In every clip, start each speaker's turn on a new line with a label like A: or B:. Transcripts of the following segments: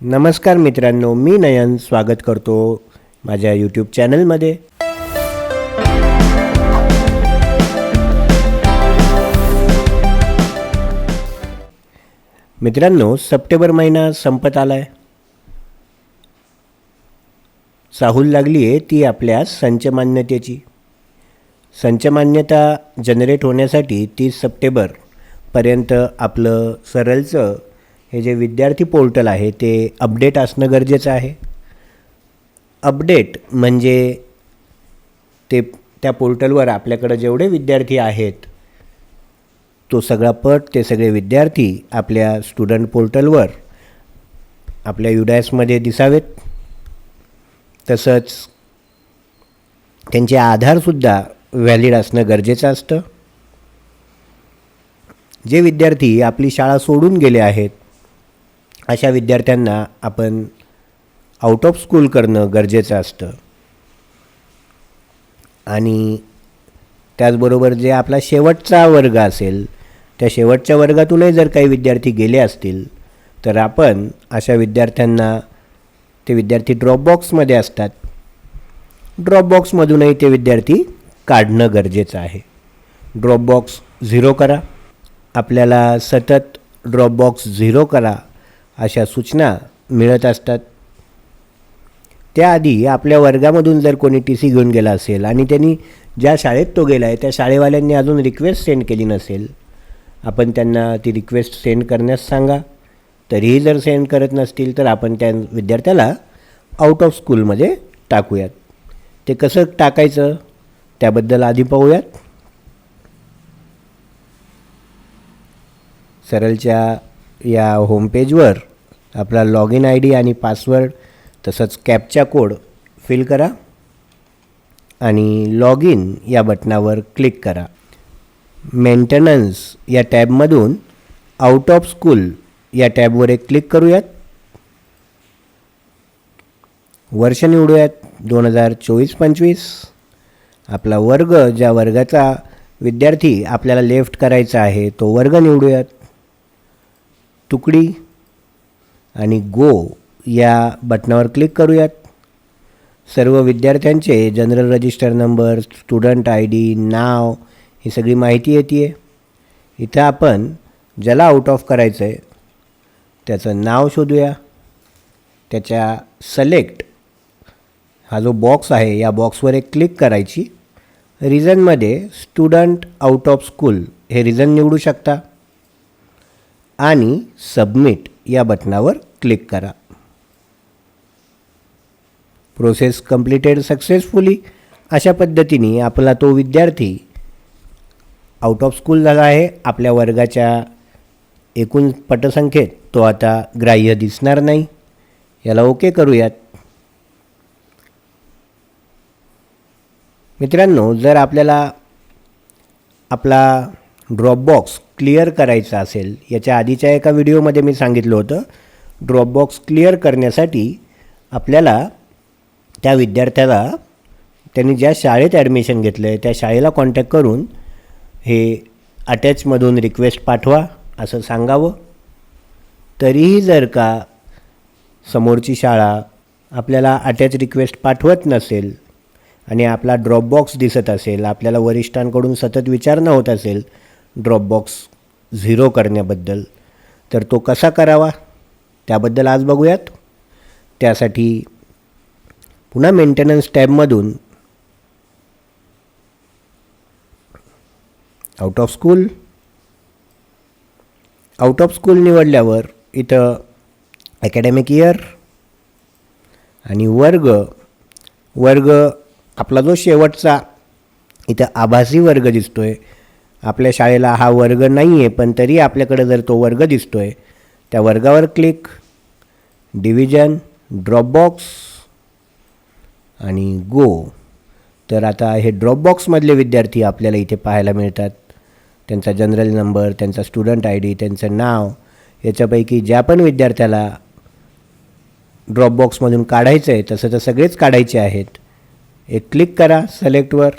A: नमस्कार मित्रांनो मी नयन स्वागत करतो माझ्या यूट्यूब चॅनलमध्ये मित्रांनो सप्टेंबर महिना संपत आला आहे चाहूल लागली आहे ती आपल्या संचमान्यतेची संचमान्यता जनरेट होण्यासाठी तीस सप्टेंबरपर्यंत आपलं सरळचं हे जे विद्यार्थी पोर्टल आहे ते अपडेट असणं गरजेचं आहे. अपडेट म्हणजे ते त्या पोर्टलवर आपल्याकडं जेवढे विद्यार्थी आहेत तो सगळा पट ते सगळे विद्यार्थी आपल्या स्टुडंट पोर्टलवर आपल्या युडायसमध्ये दिसावेत. तसंच त्यांचे आधारसुद्धा व्हॅलिड असणं गरजेचं असतं. जे विद्यार्थी आपली शाळा सोडून गेले आहेत अशा विद्यार्थ्यांना आपण आउट ऑफ स्कूल करणं गरजेचं असतं. आणि त्याचबरोबर जे आपला शेवटचा वर्ग असेल त्या शेवटच्या वर्गातूनही जर काही विद्यार्थी गेले असतील तर आपण अशा विद्यार्थ्यांना ते विद्यार्थी ड्रॉपबॉक्समध्ये असतात. ड्रॉपबॉक्समधूनही ते विद्यार्थी काढणं गरजेचं आहे. ड्रॉपबॉक्स झिरो करा. आपल्याला सतत ड्रॉपबॉक्स झिरो करा. अशा सूचना मिळत असतात. त्याआधी आपल्या वर्गामधून जर कोणी टी सी घेऊन गेला असेल आणि त्यांनी ज्या शाळेत तो गेला आहे त्या शाळेवाल्यांनी अजून रिक्वेस्ट सेंड केली नसेल आपण त्यांना ती रिक्वेस्ट सेंड करण्यास सांगा. तरीही जर सेंड करत नसतील तर आपण त्या विद्यार्थ्याला आउट ऑफ स्कूलमध्ये टाकूयात. ते कसं टाकायचं? त्याबद्दल आधी पाहूयात. सरलच्या या होमपेजवर आपला लॉग इन आय डी आणि पासवर्ड तसंच कॅपचा कोड फिल करा आणि लॉग इन या बटनावर क्लिक करा. मेंटेनन्स या टॅबमधून आउट ऑफ स्कूल या टॅबवर एक क्लिक करूयात. वर्ष निवडूयात दोन हजार चोवीस पंचवीस. आपला वर्ग ज्या वर्गाचा विद्यार्थी आपल्याला लेफ्ट करायचा आहे तो वर्ग निवडूयात. तुकडी आणि गो या बटनावर क्लिक करूयात. सर्व विद्यार्थ्यांचे general register number student I D नाव ही सगळी माहिती येते आहे इथं आपण ज्याला आउट ऑफ करायचं आहे त्याचं नाव शोधूया. त्याच्या सलेक्ट हा जो बॉक्स आहे या बॉक्सवर एक क्लिक करायची. रिझनमध्ये स्टुडंट आउट ऑफ स्कूल हे रिझन निवडू शकता. आणि सबमिट या बटनावर क्लिक करा. प्रोसेस कम्प्लिटेड सक्सेसफुली अशा पद्धतीने आपला तो विद्यार्थी आउट ऑफ स्कूल झाला आहे. आपल्या वर्गाच्या एकूण पटसंख्येत तो आता ग्राह्य दिसणार नाही. याला ओके करूयात. मित्रांनो जर आपल्याला आपला ड्रॉपबॉक्स क्लिअर करायचा असेल याच्या आधीच्या एका व्हिडिओमध्ये मी सांगितलं होतं ड्रॉपबॉक्स क्लिअर करण्यासाठी आपल्याला त्या विद्यार्थ्याला त्यांनी ज्या शाळेत ॲडमिशन घेतलं आहे त्या शाळेला कॉन्टॅक्ट करून हे अटॅचमधून रिक्वेस्ट पाठवा असं सांगावं. तरीही जर का समोरची शाळा आपल्याला अटॅच रिक्वेस्ट पाठवत नसेल आणि आपला ड्रॉपबॉक्स दिसत असेल आपल्याला वरिष्ठांकडून सतत विचारणं होत असेल ड्रॉपबॉक्स झिरो करण्याबद्दल. तर तो कसा करावा? त्याबद्दल आज बघूयात. त्यासाठी पुन्हा maintenance टॅबमधून out of school out of school निवडल्यावर इथं अकॅडमिक इयर आणि वर्ग. वर्ग आपला जो शेवटचा इथं आभासी वर्ग दिसतो आहे आपल्या शाळेला हा वर्ग नाही आहे पण तरी आपल्याकडे जर तो वर्ग दिसतो आहे त्या वर्गावर क्लिक डिव्हिजन ड्रॉपबॉक्स आणि गो तर आता हे ड्रॉपबॉक्समधले विद्यार्थी आपल्याला इथे पाहायला मिळतात. त्यांचा जनरल नंबर त्यांचा स्टुडंट आय डी त्यांचं नाव याच्यापैकी ज्या पण विद्यार्थ्याला ड्रॉपबॉक्समधून काढायचं आहे तसं तर सगळेच काढायचे आहेत. एक क्लिक करा सलेक्टवर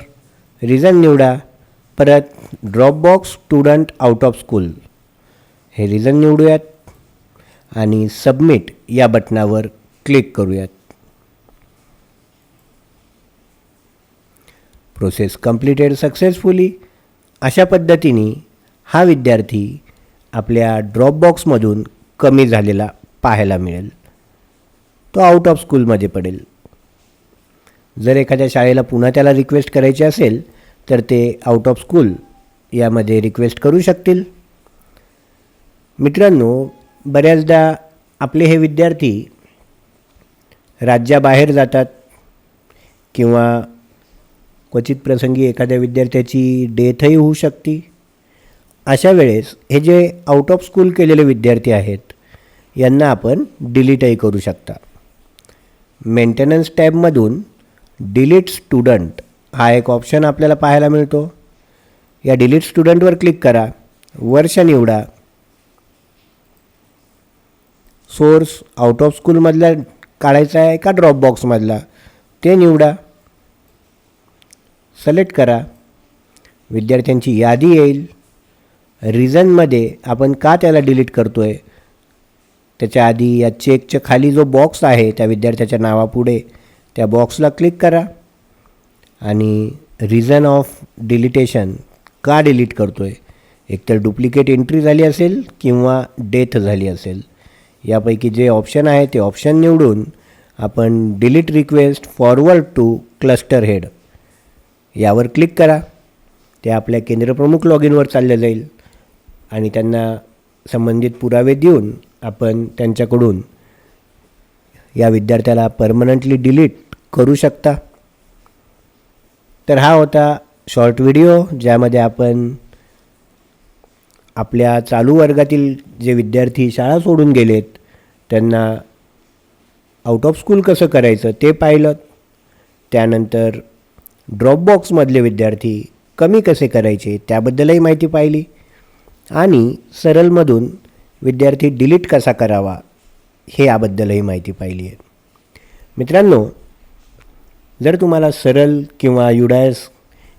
A: रिझन निवडा परत drop box student out of school हे रिझन निवडूयात आणि सबमिट या बटनावर क्लिक करूयात. प्रोसेस कम्प्लिटेड सक्सेसफुली अशा पद्धतीने हा विद्यार्थी आपल्या ड्रॉपबॉक्समधून कमी झालेला पाहायला मिळेल. तो आउट ऑफ स्कूलमध्ये पडेल. जर एखाद्या शाळेला पुन्हा त्याला रिक्वेस्ट करायची असेल तर ते आउट ऑफ स्कूल यामध्ये रिक्वेस्ट करू शकतील. मित्रांनो बऱ्याचदा आपले हे विद्यार्थी राज्याबाहेर जातात किंवा क्वचित प्रसंगी एखाद्या विद्यार्थ्याची डेथही होऊ शकते. अशा वेळेस हे जे आउट ऑफ स्कूल केलेले विद्यार्थी आहेत यांना आपण डिलीटही करू शकता. मेंटेनन्स टॅबमधून डिलीट स्टुडंट हा एक ऑप्शन आपल्याला पाहायला मिळतो. या डिलीट स्टुडंटवर क्लिक करा. वर्ष निवडा. सोर्स आउट ऑफ स्कूलमधला काढायचा आहे का ड्रॉप बॉक्समधला ते निवडा. सिलेक्ट करा. विद्यार्थ्यांची यादी येईल. रिझनमध्ये आपण का त्याला डिलीट करतो आहे त्याच्या आधी या चेकच्या खाली जो बॉक्स आहे त्या विद्यार्थ्याच्या नावापुढे त्या बॉक्सला क्लिक करा. आणि रिझन ऑफ डिलिटेशन का डिलीट करतो आहे एकतर डुप्लिकेट एंट्री झाली असेल किंवा डेथ झाली असेल. यापैकी जे ऑप्शन आहे ते ऑप्शन निवडून आपण delete request forward to cluster head यावर क्लिक करा. ते आपल्या केंद्रप्रमुख लॉग इनवर चाललं जाईल. आणि त्यांना संबंधित पुरावे देऊन आपण त्यांच्याकडून या विद्यार्थ्याला परमनंटली डिलीट करू शकता. तर हा होता शॉर्ट व्हिडिओ ज्यामध्ये आपण आपल्या चालू वर्गातील जे विद्यार्थी शाळा सोडून गेलेत त्यांना आउट ऑफ स्कूल कसं करायचं ते पाहिलं. त्यानंतर ड्रॉपबॉक्समधले विद्यार्थी कमी कसे करायचे त्याबद्दलही माहिती पाहिली. आणि सरलमधून विद्यार्थी डिलीट कसा करावा हे याबद्दलही माहिती पाहिली आहे. मित्रांनो जर तुम्हाला सरल किंवा युडायस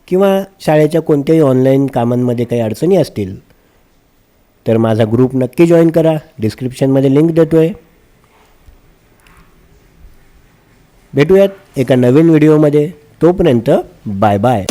A: किंवा शाळेच्या कोणत्याही ऑनलाईन कामांमध्ये काही अडचणी असतील तर माझा ग्रुप नक्की जॉईन करा. डिस्क्रिप्शनमध्ये लिंक देतो आहे भेटूयात एका नवीन व्हिडिओमध्ये तोपर्यंत बाय बाय